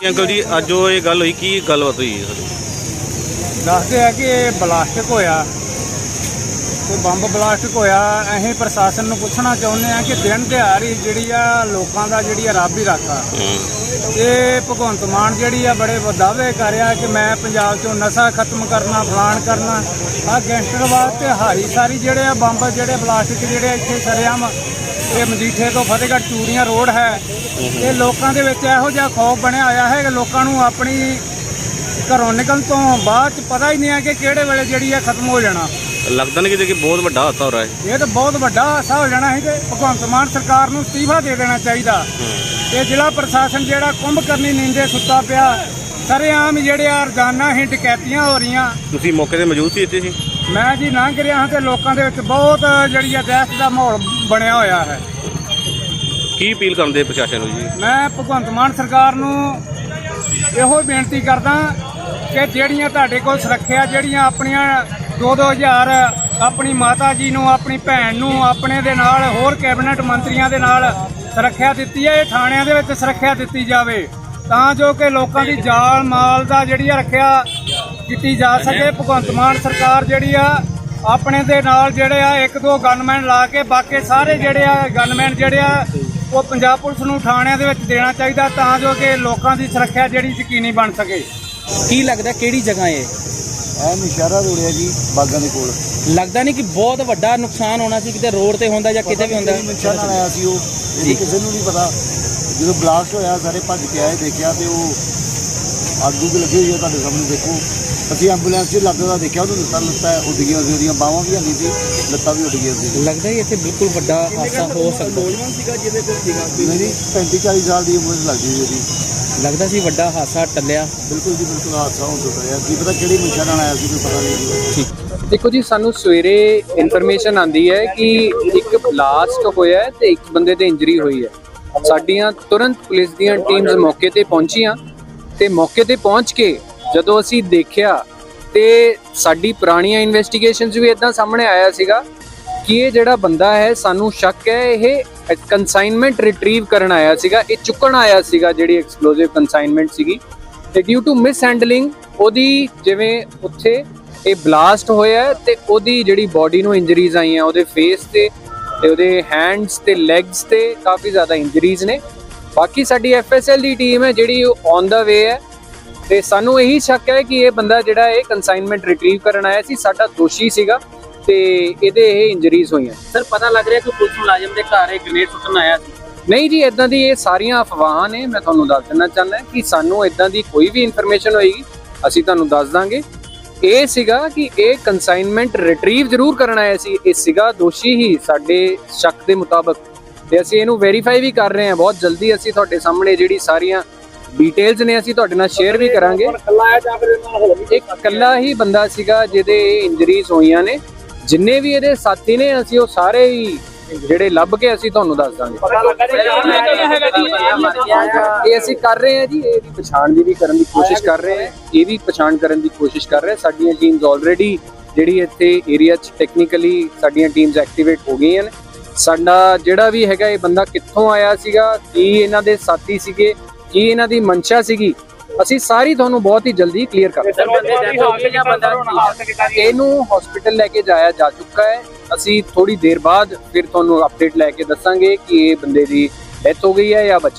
Uncle ਜੀ ਅੱਜ ਉਹ ਇਹ ਗੱਲ ਹੋਈ ਕੀ ਗੱਲਬਾਤ ਹੋਈ ਹੈ ਦੱਸਦੇ ਆ ਕਿ ਇਹ ਬਲਾਸਟਿਕ ਹੋਇਆ ਤੇ ਬੰਬ ਬਲਾਸਟਿਕ ਹੋਇਆ। ਅਸੀਂ ਪ੍ਰਸ਼ਾਸਨ ਨੂੰ ਪੁੱਛਣਾ ਚਾਹੁੰਦੇ ਆ ਕਿ ਦਿਨ ਦਿਹਾੜੀ ਜਿਹੜੀ ਆ ਲੋਕਾਂ ਦਾ ਜਿਹੜੀ ਆ ਰੱਬ ਹੀ ਰਾਖਾ ਇਹ ਭਗਵੰਤ ਮਾਨ ਜਿਹੜੀ ਆ ਬੜੇ ਦਾਅਵੇ ਕਰ ਰਿਹਾ ਕਿ ਮੈਂ ਪੰਜਾਬ ਚੋਂ ਨਸ਼ਾ ਖਤਮ ਕਰਨਾ ਫਲਾਣ ਕਰਨਾ। ਆ ਗੈਂਗਸਟਰਵਾਦ ਤੇ ਹਾਰੀ ਸਾਰੀ ਜਿਹੜੇ ਆ ਬੰਬ ਜਿਹੜੇ ਪਲਾਸਟਿਕ ਜਿਹੜੇ ਇੱਥੇ ਸਰੇਆਮ ਇਹ ਮਜੀਠੇ ਤੋਂ ਫਤਿਹਗੜ੍ਹ ਚੂੜੀਆਂ ਰੋਡ ਹੈ। ਇਹ ਲੋਕਾਂ ਦੇ ਵਿੱਚ ਇਹੋ ਜਿਹਾ ਖੌਫ ਬਣਿਆ ਹੋਇਆ ਹੈ ਕਿ ਲੋਕਾਂ ਨੂੰ ਆਪਣੀ ਘਰੋਂ ਨਿਕਲਣ ਤੋਂ ਬਾਅਦ ਚ ਪਤਾ ਹੀ ਨਹੀਂ ਹੈ ਕਿ ਕਿਹੜੇ ਵੇਲੇ ਜਿਹੜੀ ਆ ਖਤਮ ਹੋ ਜਾਣਾ। ਲੱਗਦਾ ਨਹੀਂ ਕਿ ਕਿ ਬਹੁਤ ਵੱਡਾ ਹਾਦਸਾ ਹੋ ਰਿਹਾ ਹੈ। ਇਹ ਤਾਂ ਬਹੁਤ ਵੱਡਾ ਹਾਸਾ ਹੋ ਜਾਣਾ ਹੈ ਕਿ ਭਗਵੰਤ ਮਾਨ ਸਰਕਾਰ ਨੂੰ ਅਸਤੀਫਾ ਦੇ ਦੇਣਾ ਚਾਹੀਦਾ। ਇਹ ਜ਼ਿਲ੍ਹਾ ਪ੍ਰਸ਼ਾਸਨ ਜਿਹੜਾ ਕੁੰਭ ਕਰਨੀ ਨੀਂਦੇ ਸੁੱਤਾ ਪਿਆ। ਸਰੇਆਮ ਹੀ ਜਿਹੜੇ ਆ ਰੋਜ਼ਾਨਾ ਹੀ ਡਕੈਤੀਆਂ ਹੋ ਰਹੀਆਂ। ਤੁਸੀਂ ਮੌਕੇ ਤੇ ਮੌਜੂਦ ਸੀ ਇੱਥੇ ਸੀ ਮੈਂ ਜੀ ਲੰਘ ਰਿਹਾ ਹਾਂ ਤੇ ਲੋਕਾਂ ਦੇ ਵਿੱਚ ਬਹੁਤ ਜਿਹੜੀ ਆ ਦਹਿਸ਼ਤ ਦਾ ਮਾਹੌਲ ਬਣਿਆ ਹੋਇਆ ਹੈ। ਕੀ ਅਪੀਲ ਕਰਦੇ ਪ੍ਰਸ਼ਾਸਨ ਨੂੰ ਜੀ? ਮੈਂ ਭਗਵੰਤ ਮਾਨ ਸਰਕਾਰ ਨੂੰ ਇਹੋ ਬੇਨਤੀ ਕਰਦਾ ਕਿ ਜਿਹੜੀਆਂ ਤੁਹਾਡੇ ਕੋਲ ਸੁਰੱਖਿਆ ਜਿਹੜੀਆਂ ਆਪਣੀਆਂ 2-2000 ਆਪਣੀ ਮਾਤਾ ਜੀ ਨੂੰ ਆਪਣੀ ਭੈਣ ਨੂੰ ਆਪਣੇ ਦੇ ਨਾਲ ਹੋਰ ਕੈਬਨਿਟ ਮੰਤਰੀਆਂ ਦੇ ਨਾਲ ਸੁਰੱਖਿਆ ਦਿੱਤੀ ਹੈ ਇਹ ਥਾਣਿਆਂ ਦੇ ਵਿੱਚ ਸੁਰੱਖਿਆ ਦਿੱਤੀ ਜਾਵੇ। ਤਾਂ ਜੋ ਕਿ ਲੋਕਾਂ ਦੀ ਜਾਨ ਮਾਲ ਦਾ ਜਿਹੜੀ ਰੱਖਿਆ ਕੀਤੀ ਜਾ ਸਕੇ। ਭਗਵੰਤ ਮਾਨ ਸਰਕਾਰ ਜਿਹੜੀ ਆ ਆਪਣੇ ਦੇ ਨਾਲ ਜਿਹੜੇ ਆ ਇੱਕ ਦੋ ਗਨਮੈਨ ਲਾ ਕੇ ਬਾਕੀ ਸਾਰੇ ਜਿਹੜੇ ਆ ਗਨਮੈਨ ਜਿਹੜੇ ਆ ਉਹ ਪੰਜਾਬ ਪੁਲਿਸ ਨੂੰ ਥਾਣਿਆਂ ਦੇ ਵਿੱਚ ਦੇਣਾ ਚਾਹੀਦਾ ਤਾਂ ਜੋ ਕਿ ਲੋਕਾਂ ਦੀ ਸੁਰੱਖਿਆ ਜਿਹੜੀ ਯਕੀਨੀ ਬਣ ਸਕੇ। ਕੀ ਲੱਗਦਾ ਕਿਹੜੀ ਜਗ੍ਹਾ ਹੈ ਐ ਨਸ਼ਹਿਰਾ ਰੋਡ ਹੈ ਜੀ ਬਾਗਾਂ ਦੇ ਕੋਲ। ਲੱਗਦਾ ਨਹੀਂ ਕਿ ਬਹੁਤ ਵੱਡਾ ਨੁਕਸਾਨ ਹੋਣਾ ਸੀ ਕਿਤੇ ਰੋਡ ਤੇ ਹੁੰਦਾ ਜਾਂ ਕਿਤੇ ਵੀ ਹੁੰਦਾ। ਮਨਸ਼ਾ ਨਾਲ ਆਇਆ ਸੀ ਉਹ ਇਹ ਕਿਸੇ ਨੂੰ ਨਹੀਂ ਪਤਾ। ਜਦੋਂ ਬਲਾਸਟ ਹੋਇਆ ਸਾਰੇ ਭੱਜ ਕੇ ਆਏ ਦੇਖਿਆ ਤੇ ਉਹ ਅੱਗ ਉੱਗ ਲੱਗੀ ਹੋਈ ਹੈ ਤੁਹਾਡੇ ਸਾਹਮਣੇ ਦੇਖੋ। ਅਸੀਂ ਐਂਬੂਲੈਂਸ 'ਚ ਲੱਗਦਾ ਦੇਖਿਆ ਉਹਨੂੰ ਲੱਤਾਂ ਲੱਤਾਂ ਉੱਡ ਗਈਆਂ ਸੀ ਉਹਦੀਆਂ ਬਾਹਾਂ ਵੀ ਹੰਦੀ ਸੀ ਲੱਤਾਂ ਵੀ ਉੱਡ ਗਈਆਂ ਸੀ। ਲੱਗਦਾ ਹੀ ਇੱਥੇ ਬਿਲਕੁਲ ਵੱਡਾ ਹਾਦਸਾ ਹੋ ਸਕਦਾ। ਨਹੀਂ ਨਹੀਂ 35 40 ਸਾਲ ਦੀ ਉਮਰ ਲੱਗਦੀ ਸੀ ਉਹਦੀ। ਲੱਗਦਾ ਸੀ ਵੱਡਾ ਹਾਦਸਾ ਟੱਲਿਆ। ਬਿਲਕੁਲ ਜੀ ਬਿਲਕੁਲ ਹਾਦਸਾ ਹੋਣ ਤੋਂ ਪਿਆ ਕੀ ਪਤਾ ਕਿਹੜੀ ਮਨਸ਼ਾ ਨਾਲ ਆਇਆ ਸੀ ਕੋਈ ਪਤਾ ਨਹੀਂ ਜੀ। ਦੇਖੋ ਜੀ ਸਾਨੂੰ ਸਵੇਰੇ ਇਨਫੋਰਮੇਸ਼ਨ ਆਂਦੀ ਹੈ ਕਿ ਇੱਕ ਬਲਾਸਟ ਹੋਇਆ ਹੈ ਤੇ ਇੱਕ ਬੰਦੇ ਤੇ ਇੰਜਰੀ ਹੋਈ ਹੈ। ਸਾਡੀਆਂ ਤੁਰੰਤ ਪੁਲਿਸ ਦੀਆਂ ਟੀਮਸ ਮੌਕੇ ਤੇ ਪਹੁੰਚੀਆਂ। ਤੇ ਮੌਕੇ ਤੇ ਪਹੁੰਚ ਕੇ ਜਦੋਂ ਅਸੀਂ ਦੇਖਿਆ ਤੇ ਸਾਡੀ ਪੁਰਾਣੀਆਂ ਇਨਵੈਸਟੀਗੇਸ਼ਨਸ ਵੀ ਇਦਾਂ ਸਾਹਮਣੇ ਆਇਆ ਸੀਗਾ ਕਿ ਇਹ ਜਿਹੜਾ ਬੰਦਾ ਹੈ, ਸਾਨੂੰ ਸ਼ੱਕ ਹੈ, ਇਹ ਕਨਸਾਈਨਮੈਂਟ ਰਿਟਰੀਵ ਕਰਨ ਆਇਆ ਸੀਗਾ, ਇਹ ਚੁੱਕਣ ਆਇਆ ਸੀਗਾ ਜਿਹੜੀ ਐਕਸਪਲੋਸਿਵ ਕਨਸਾਈਨਮੈਂਟ ਸੀਗੀ ਤੇ ਡਿਊ ਟੂ ਮਿਸ ਹੈਂਡਲਿੰਗ ਉਹਦੀ ਜਿਵੇਂ ਉੱਥੇ ਇਹ ਬਲਾਸਟ ਹੋਇਆ ਹੈ ਤੇ ਉਹਦੀ ਜਿਹੜੀ ਬਾਡੀ ਨੂੰ ਇੰਜਰੀਜ਼ ਆਈਆਂ, ਉਹਦੇ ਫੇਸ ਤੇ ਤੇ ਉਹਦੇ ਹੈਂਡਸ ਤੇ ਲੈਗਸ ਤੇ ਕਾਫੀ ਜ਼ਿਆਦਾ ਇੰਜਰੀਜ਼ ਨੇ। ਬਾਕੀ ਸਾਡੀ ਐਫਐਸਐਲ ਦੀ ਟੀਮ ਹੈ ਜਿਹੜੀ ਔਨ ਦਾ ਵੇ ਹੈ ਤੇ ਸਾਨੂੰ ਇਹੀ ਸ਼ੱਕ ਹੈ ਕਿ ਇਹ ਬੰਦਾ ਜਿਹੜਾ ਇਹ ਕਨਸਾਈਨਮੈਂਟ ਰਿਟਰੀਵ ਕਰਨ ਆਇਆ ਸੀ ਸਾਡਾ ਦੋਸ਼ੀ ਸੀਗਾ ਤੇ ਇਹਦੇ ਇਹ ਇੰਜਰੀਜ਼ ਹੋਈਆਂ। ਸਰ ਪਤਾ ਲੱਗ ਰਿਹਾ ਕਿ ਪੁਲਿਸ ਮੁਲਾਜ਼ਮ ਦੇ ਘਰ ਇਹ ਗ੍ਰੇਨੇਡ ਸੁੱਟਣ ਆਇਆ ਸੀ। ਨਹੀਂ ਜੀ ਇਦਾਂ ਦੀ ਇਹ ਸਾਰੀਆਂ ਅਫਵਾਹਾਂ ਨੇ ਮੈਂ ਤੁਹਾਨੂੰ ਦੱਸ ਦੇਣਾ ਚਾਹੁੰਦਾ ਕਿ ਸਾਨੂੰ ਇਦਾਂ ਦੀ ਕੋਈ ਵੀ ਇਨਫੋਰਮੇਸ਼ਨ ਹੋਏਗੀ ਅਸੀਂ ਤੁਹਾਨੂੰ ਦੱਸ ਦਾਂਗੇ। ਇਹ ਸੀਗਾ ਕਿ ਇਹ ਕਨਸਾਈਨਮੈਂਟ ਰਿਟਰੀਵ ਜ਼ਰੂਰ ਕਰਨ ਆਇਆ ਸੀ ਇਹ ਸੀਗਾ ਦੋਸ਼ੀ ਹੀ ਸਾਡੇ ਸ਼ੱਕ ਦੇ ਮੁਤਾਬਕ। ਤੇ ਅਸੀਂ ਇਹਨੂੰ ਵੈਰੀਫਾਈ ਵੀ ਕਰ ਰਹੇ ਹਾਂ ਬਹੁਤ ਜਲਦੀ ਅਸੀਂ ਤੁਹਾਡੇ ਸਾਹਮਣੇ ਜਿਹੜੀ ਸਾਰੀਆਂ ਡਿਟੇਲਸ ਨੇ ਅਸੀਂ ਤੁਹਾਡੇ ਨਾਲ ਸ਼ੇਅਰ ਵੀ ਕਰਾਂਗੇ। ਇੱਕ ਇਕੱਲਾ ਹੀ ਬੰਦਾ ਸੀਗਾ ਜਿਹਦੇ ਇੰਜਰੀਜ਼ ਹੋਈਆਂ ਨੇ। ਜਿੰਨੇ ਵੀ ਇਹਦੇ ਸਾਥੀ ਨੇ ਅਸੀਂ ਉਹ ਸਾਰੇ ਹੀ ਜਿਹੜੇ ਲੱਭ ਕੇ ਅਸੀਂ ਤੁਹਾਨੂੰ ਦੱਸ ਦਾਂਗੇ। ਇਹ ਅਸੀਂ ਕਰ ਰਹੇ ਹਾਂ ਜੀ ਇਹਦੀ ਪਛਾਣ ਦੀ ਵੀ ਕਰਨ ਦੀ ਕੋਸ਼ਿਸ਼ ਕਰ ਰਹੇ ਹਾਂ। ਇਹ ਵੀ ਪਛਾਣ ਕਰਨ ਦੀ ਕੋਸ਼ਿਸ਼ ਕਰ ਰਹੇ ਹਾਂ। ਸਾਡੀਆਂ ਟੀਮਸ ਆਲਰੇਡੀ ਜਿਹੜੀ ਇੱਥੇ ਏਰੀਆ 'ਚ ਟੈਕਨੀਕਲੀ ਸਾਡੀਆਂ ਟੀਮਸ ਐਕਟੀਵੇਟ ਹੋ ਗਈਆਂ ਨੇ। ਸਾਡਾ ਜਿਹੜਾ ਵੀ ਹੈਗਾ ਇਹ ਬੰਦਾ ਕਿੱਥੋਂ ਆਇਆ ਸੀਗਾ ਕੀ ਇਹਨਾਂ ਦੇ ਸਾਥੀ ਸੀਗੇ ਕੀ ਇਹਨਾਂ ਦੀ ਮਨਸ਼ਾ ਸੀਗੀ ਅਸੀਂ ਸਾਰੀ ਤੁਹਾਨੂੰ ਬਹੁਤ ਹੀ ਜਲਦੀ ਕਲੀਅਰ ਕਰ ਇਹਨੂੰ ਹਸਪੀਟਲ ਲੈ ਕੇ ਜਾਇਆ ਜਾ ਚੁੱਕਾ ਹੈ। ਅਸੀਂ ਥੋੜੀ ਦੇਰ ਬਾਅਦ ਫਿਰ ਤੁਹਾਨੂੰ ਅਪਡੇਟ ਲੈ ਕੇ ਦੱਸਾਂਗੇ ਕਿ ਇਹ ਬੰਦੇ ਦੀ ਡੈਥ ਹੋ ਗਈ ਹੈ ਜਾਂ ਬਚ